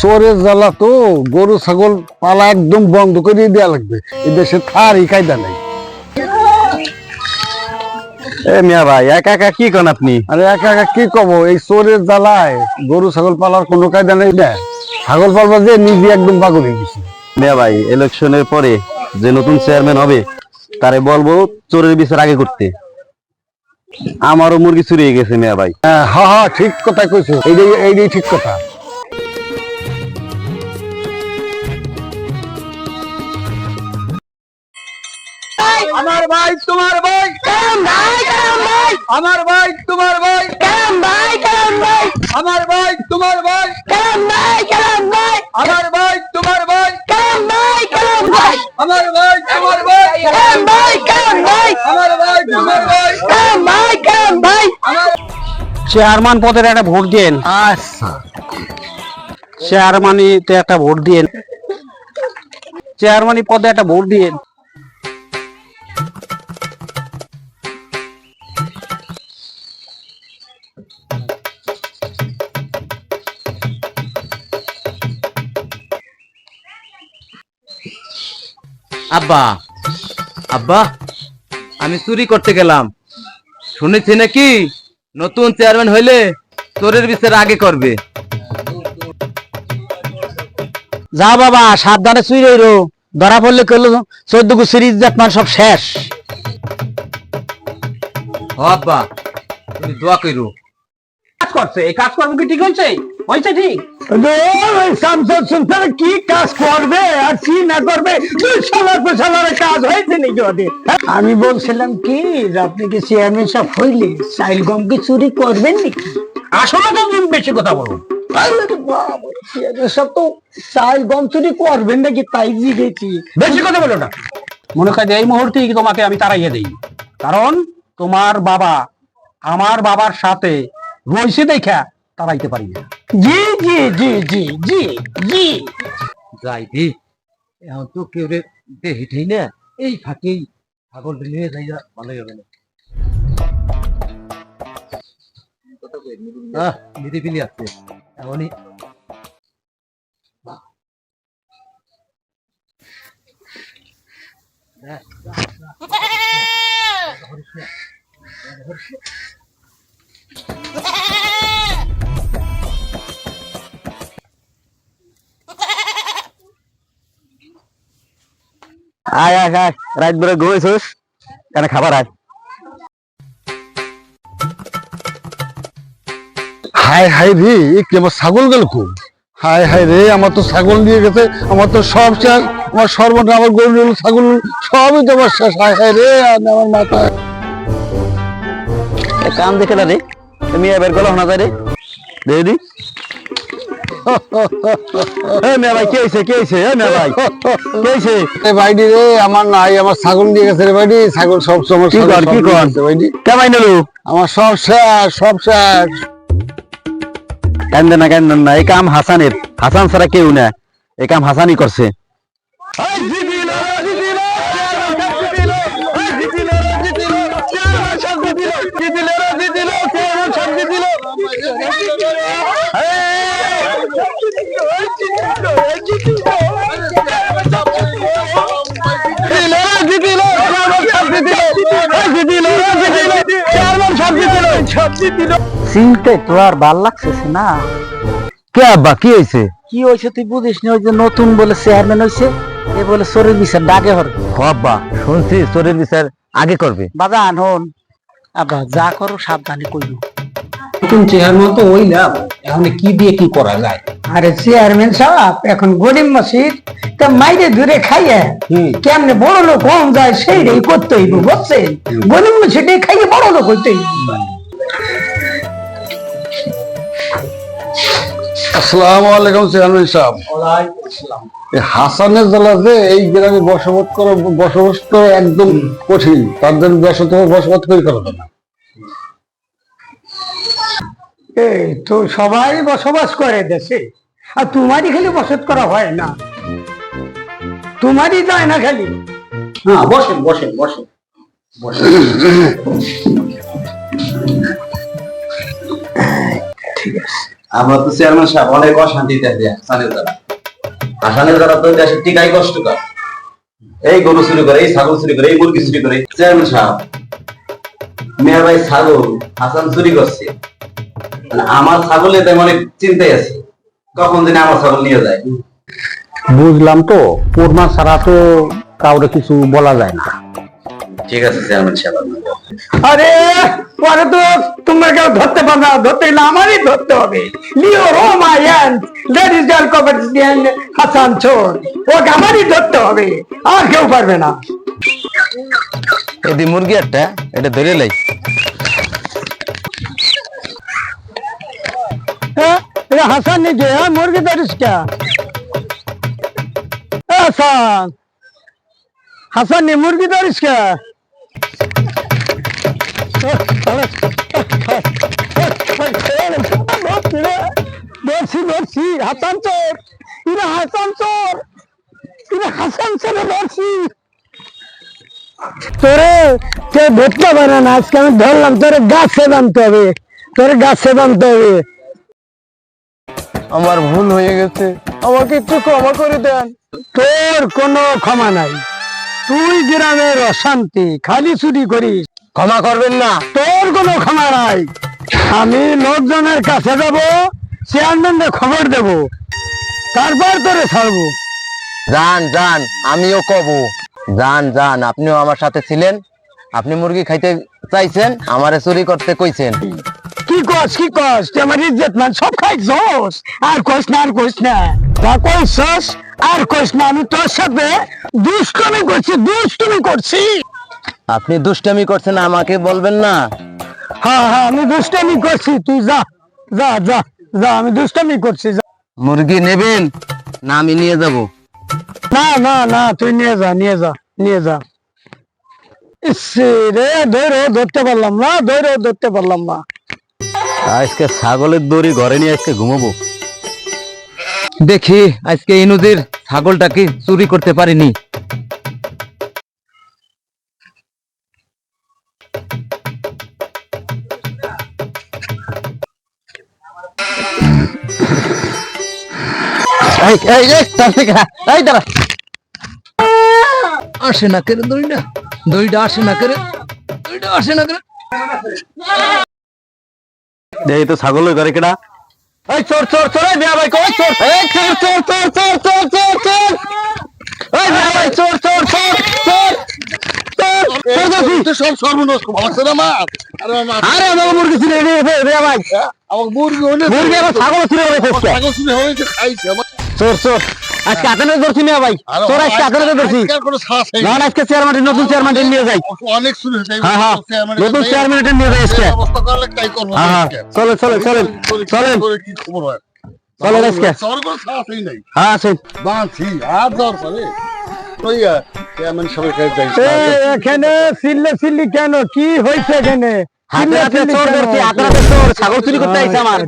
চোরের জ্বালা তো গরু ছাগল পালা একদম বন্ধ করে দেওয়া লাগবে। এই দেশে থারই কায়দা নেই। এ মিয়া ভাই একা একা কি করেন আপনি? আরে একা একা কি কব এই চোরের জ্বালায় গরু ছাগল পালার কোনো কায়দা নেই না। ছাগল পালবা যে নিজে একদম পাগল হয়ে গেছি। মিয়া ভাই ইলেকশনের পরে যে নতুন চেয়ারম্যান হবে তারে বলব চোরের বিচার আগে করতে। আমারও মুরগি চুরি হয়ে গেছে মিয়া ভাই। হ্যাঁ হ্যাঁ হ্যাঁ ঠিক কথা কইছো। এইটাই এইটাই ঠিক কথা। আমার ভাই তোমার ভাই। কালাম ভাই কালাম ভাই? আমার ভাই তোমার ভাই। কালাম ভাই কালাম ভাই? আমার ভাই তোমার ভাই। কালাম ভাই কালাম ভাই? আমার ভাই তোমার ভাই। কালাম ভাই কালাম ভাই? আমার ভাই তোমার ভাই। কালাম ভাই কালাম ভাই? আমার ভাই তোমার ভাই। কালাম ভাই কালাম ভাই? চেয়ারম্যান পদের একটা ভোট দিন আচ্ছা। চেয়ারম্যানিতে একটা ভোট দিন চেয়ারম্যানি পদে একটা ভোট দিন আব্বা আব্বা আমি চুরি করতে গেলাম। শুনেছি নাকি নতুন চেয়ারম্যান হইলে চোরের বিচার আগে করবে। যা বাবা সাবধানে চুই রইরো ধরা পড়লে করল চোদ্দ গু সিরিজ দেখমান সব শেষ। আব্বা তুমি দোয়া করো কাজ করছে এই কাজ কর্ম কি ঠিক হয়েছে হয়েছে ঠিক? কি কাজ করবে? আর কি না করবে? কাজ হয়েছে নাকি ওদের? আমি বলছিলাম কি আপনি কি চেয়ারম্যান সাহেব হইলে চাইল গম কি চুরি করবেন নাকি? আসলে তো বেশি কথা তো চাইল গম চুরি করবেন নাকি তাই জিগেছি। বেশি কথা বলো না। মনে করে এই মুহূর্তেই তোমাকে আমি তাড়াইয়ে দেই। কারণ তোমার বাবা আমার বাবার সাথে রয়েছে দেখা। তাড়াইতে পারি না। জি জি জি জি জি জি। যাই দি এখন তো কেউ রে দেহিটাই না এই ফাঁকেই ছাগল নিয়ে যাই ভালো হবে না। আহ নিরিবিলি আছে এমনই। আয় আয় আয় রাত বেড়ে ঘুমাইছিস কেন খাবার আয়। হায় হায় রে কি আমার ছাগল গেল খুব হায় হায় রে আমার তো ছাগল নিয়ে গেছে আমার তো সব শেষ আমার সর্বনা আমার গরু ছাগল সবই তো আমার শেষ। হায় হায় রে আমার মাথায় এ কাম দেখে না রে তুমি এবার গলা শোনা যায় রে। দেদি এ মিয়া ভাই কি কি এ ভাই কি এ ভাইডি রে আমার নাই আমার ছাগল নিয়ে গেছে রে ভাইডি ছাগল সব সময় কি কর, কি কর? ভাইডি কেমাই নিলু আমার সব শেষ সব শেষ কান্দে না এই কাম হাসানের হাসান ছাড়া কেউ না এই কাম হাসানই করছে চিন্তায় তো আর ভালো লাগতেছে না। কে আব্বা কি হয়েছে? কি হয়েছে তুই বুঝিস না? ওই যে নতুন বলে চেয়ারম্যান হয়েছে এ বলে শরীর বিচার ডাকে হর। ও আব্বা শুনছি চোরের বিচার আগে করবে। বাবা আনহন আব্বা যা করো সাবধানে কইলো নতুন চেয়ারম্যান তো হইলাম। এখন কি দিয়ে কি করা যায়? আরে চেয়ারম্যান সাহেব এখন গরিব মাসির তা মাইরে দূরে খাইয়ে কেমনে বড় লোক কম যায় সেইটাই করতে হইব বুঝছেন? গরিব মাসিটাই খাইয়ে বড় লোক হইতে আসসালামু আলাইকুম চেয়ারম্যান সাহেব। এই হাসানের জ্বালা যে এই গ্রামে বসবাস করা বসবাস করা একদম কঠিন। তাদের বসত বসবাস করে করা না। এই তো সবাই বসবাস করে দেশে। আর তোমারই খালি বসত করা হয় না। তোমারই যায় না খালি। হ্যাঁ বসেন বসেন বসেন। ঠিক আছে। আমরা তো চেয়ারম্যান সাহেব অনেক অশান্তিতে আছি দ্বারা। হাসানের দ্বারা তো দেশের টিকাই কষ্টকর। এই গরু চুরি করে এই ছাগল চুরি করে এই মুরগি চুরি করে। চেয়ারম্যান সাহেব মেয়ের ভাই ছাগল হাসান চুরি করছে। আমার ছাগলে তাই অনেক চিন্তায় আছে। কখন দিনে আমার ছাগল নিয়ে যায়। বুঝলাম তো পূর্ণা ছাড়া তো কাউরে কিছু বলা যায় না। ঠিক আছে চেয়ারম্যান সাহেব আরে পরে তো তোমরা কেউ ধরতে পারবে না ধরতে গেলে আমারই ধরতে হবে। লিও রোমায়ান that is the competition Hasan চোর ওকে আমারই ধরতে হবে আর কেউ পারবে না। এদি মুরগি একটা এটা ধরে লাই। হাসান নাকি হ্যাঁ মুরগি ধরিস কে হাসান হাসান নি মুরগি ধরিস কে ধরছি ধরছি হাসান চোর ইরা হাসান চোর ইরা হাসান চোরে ধরছি তোরে কে ধরতে পারে না আজকে আমি ধরলাম তোরে গাছে বানতে হবে তোরে গাছে বানতে হবে আমার ভুল হয়ে গেছে। আমাকে একটু ক্ষমা করে দেন। তোর কোনো ক্ষমা নাই। তুই গ্রামের অশান্তি খালি চুরি করিস। ক্ষমা করবেন না। তোর কোনো ক্ষমা নাই। আমি লোকজনের কাছে যাব চেয়ারম্যানকে খবর দেব। তারপর তোরে ছাড়বো। যান যান আমিও কব। যান যান আপনিও আমার সাথে ছিলেন। আপনি মুরগি খাইতে চাইছেন আমারে চুরি করতে কইছেন। কি কস কি কস? তুই আমার ইজ্জত মান সব খাইছস আর কস না আর কস না। যা কইছস আর কস না আমি তোর সাথে দুষ্টমি করছি দুষ্টমি করছি। আপনি দুষ্টামি করছেন আমাকে বলবেন না। হ্যাঁ হ্যাঁ আমি দুষ্টমি করছি। তুই যা যা যা যা আমি দুষ্টমি করছি যা। মুরগি নেবেন না আমি নিয়ে যাব। না না না তুই নিয়ে যা নিয়ে যা নিয়ে যা। ইসে রে ধরে ধরতে পারলাম না ধরে ধরতে পারলাম না। আজকে ছাগলের দড়ি ঘরে নিয়ে আজকে ঘুমাবো। দেখি আজকে এই নদীর ছাগলটাকে চুরি করতে পারিনি। আসে না করে দড়িটা? দড়িটা আসে না করে দড়িটা আসে না করে এই তো ছাগলের ঘরে কেডা? এই চোর চোর চোর এই বিয়া ভাই কই? চোর এই চোর চোর চোর চোর চোর চোর চোর। এই বিয়া ভাই চোর চোর চোর চোর। ছাগল চুরি হয়েছে। খাইছে। চোর চোর। আজকে হাতে ধরছি না ভাই। চোর আজকে ধরছি। না আজকে চেয়ারম্যান নতুন চেয়ারম্যান নিয়ে যাই। অনেক হয়েছে হ্যাঁ হ্যাঁ নতুন চেয়ারম্যান নিয়ে যাই। আজকে। হ্যাঁ আজকে। চলে চলে চলে, আজকে। চল শ্বাসই নাই হ্যাঁ বাঁচি আর এখানে সিল্লে সিল্লি কেন? কি হয়েছে এখানে? হাতে হাতে চোর ধরছি হাতে হাতে চোর ছাগল চুরি করতে আইছে আমার।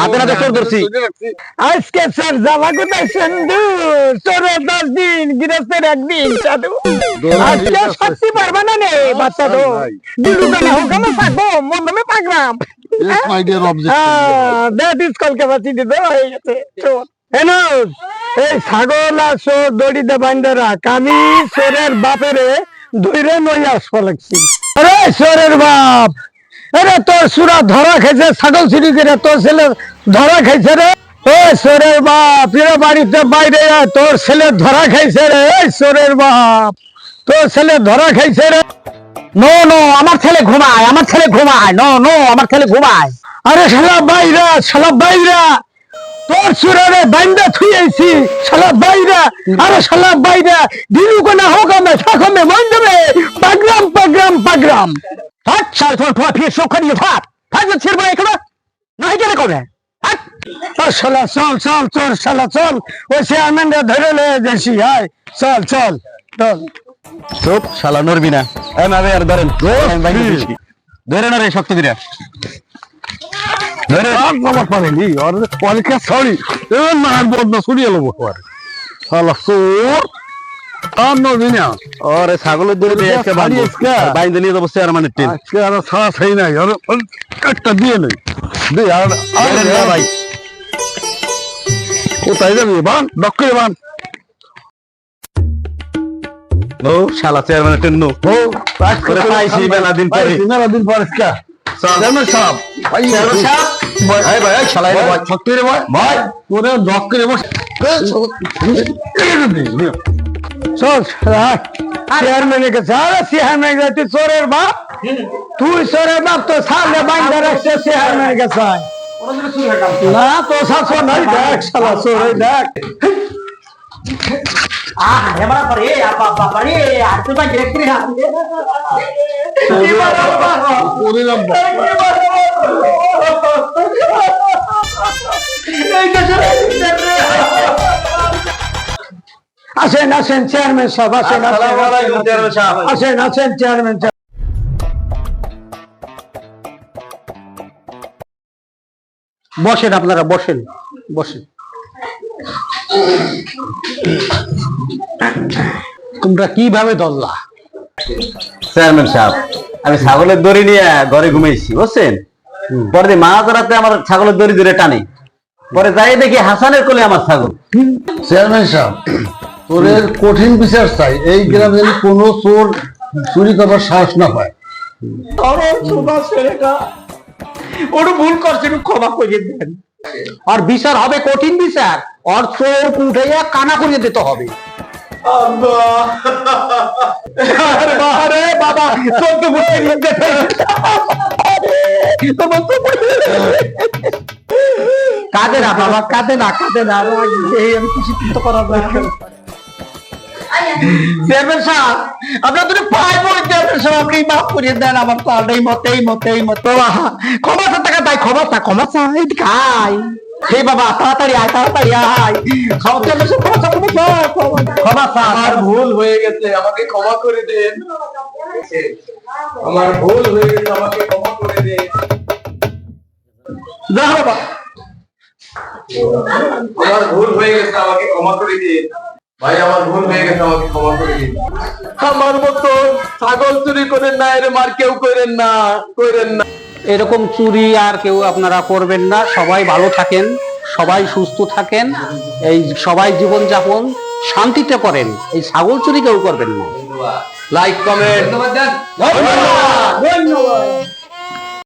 হাতে হাতে চোর ধরছি। আজকে স্যার জামা কোথায় সেন্দু তোর দশ দিন গৃহস্থের একদিন সাধু আজকে সত্যি পারবে না নে বাচ্চা তো। দিলু কেন হোক আমি থাকব মন্দমে পাকলাম। My dear object that is call তো হয়ে গেছে চোর। হেনো এই ছাগল আর চোর দড়িতে বান্ধে রাখ। আমি চোরের বাপেরে ধৈরে নই আসব লাগছি। আরে চোরের বাপ! আরে তোর সুরা ধরা খাইছে ছাগল চুরি করে তোর ছেলে ধরা খাইছে রে। ও চোরের বাপ এরা বাড়িতে বাইরে তোর ছেলে ধরা খাইছে রে এই চোরের বাপ। তোর ছেলে ধরা খাইছে রে। নো নো আমার ছেলে ঘুমায় আমার ছেলে ঘুমায় নো নো আমার ছেলে ঘুমায়। আরে শালা বাইরা শালা বাইরা তোর সুরারে বাইন্দা থুইছি শালা বাইরা আরে শালা বাইরা দিলু কোনা হোক আমি থাকমে মন যাবে পাগরাম পাগরাম পাগরাম হাট তোর তোর ফিরে সব খানিয়ে ফাট ফাট না ছিড়বা এখানে? না হাট আর শালা চল চল চল শালা চল। ওই চেয়ারম্যানটা ধরে লয়ে যাচ্ছি হাই চল চল চল। চুপ শালা নড়বি না। এই না আর ধরেন। ধরে না রে শক্ত করে ধরে। আর পারেনি আর সরি এ মার বদনা শুনিয়ে লোবো শালা চোর। আর নবি না ওরে ছাগলের দড়ি দিয়ে আজকে ছাড়ি বাঁধবো। বাইন্দে নিয়ে যাব চেয়ারম্যানের টিম আজকে আর শ্বাস হয় নাই আর একটা দিয়ে নেই দে আর আর না ভাই কোথায় যাবি বান দক্ষিণে বান ও শালা চেয়ারম্যান টেন্নু ও করে পাইছি মেলা দিন পরে। মেলা দিন পরে কা চেয়ারম্যান সাহেব ভাই চেয়ারম্যান সাহেব ভাই ভাই শালা ভাই ছক্কি রে ভাই ভাই তোরে দক্ষিণে বস চল চেয়ারম্যানের কাছে আরে চেয়ারম্যান কাছে তুই চোরের বাপ তুই চোরের বাপ তো সামনে বাইন্দা রাখছে চেয়ারম্যানের কাছে আয়। না তো শাসন নাই দেখ শালা চোর এই দেখ আসেন আসেন চেয়ারম্যান সাহেব আসেন আসসালামু আলাইকুম চেয়ারম্যান সাহেব। আসেন আসেন চেয়ারম্যান সাহেব। বসেন আপনারা বসেন বসেন। তোমরা কীভাবে দল্লা? চেয়ারম্যান সাহেব আমি ছাগলের দড়ি নিয়ে ঘরে ঘুমাইছি বুঝছেন? পরে দিয়ে মাঝ রাতে আমার ছাগলের দড়ি ধরে টানে পরে যাই দেখি হাসানের কোলে আমার ছাগল। চেয়ারম্যান সাহেব তোরের কঠিন বিচার চাই। এই গ্রামে কোনো চোর চুরি করার সাহস না পায়। ওটা ভুল করছে ক্ষমা করে দেন। আর বিচার হবে কঠিন বিচার। আর চোর উঠাইয়া কানা করিয়ে দিতে হবে। বাবা কাঁদে না বাবা কাঁদে না কাঁদে না। আমি কিছু করা যায় চেয়ারম্যান সাহেব আপনার দুটো পাই পড়ে চেয়ারম্যান সাহেব আপনি মাফ করিয়ে দেন আমার প্লান এই মতে এই মতে। ক্ষমা টাকা দেয় ক্ষমা চা ক্ষমা চা হে বাবা তাড়াতাড়ি আয় তাড়াতাড়ি আয়। চেয়ারম্যান সাহেব ক্ষমা ক্ষমা ক্ষমা চা আমার ভুল হয়ে গেছে আমাকে ক্ষমা করে দেন। আমার ভুল হয়ে গেছে আমাকে ক্ষমা করে দেন। যা বাবা। আমার ভুল হয়ে গেছে আমাকে ক্ষমা করে দিন। ভাই আমার ভুল হয়ে গেছে আমাকে ক্ষমা করে দিন। আমার মতো ছাগল চুরি করেন না এর মার কেউ করেন না করেন না। এরকম চুরি আর কেউ আপনারা করবেন না। সবাই ভালো থাকেন সবাই সুস্থ থাকেন এই সবাই জীবন যাপন শান্তিতে করেন। এই ছাগল চুরি কেউ করবেন না। লাইক কমেন্ট ধন্যবাদ। ধন্যবাদ।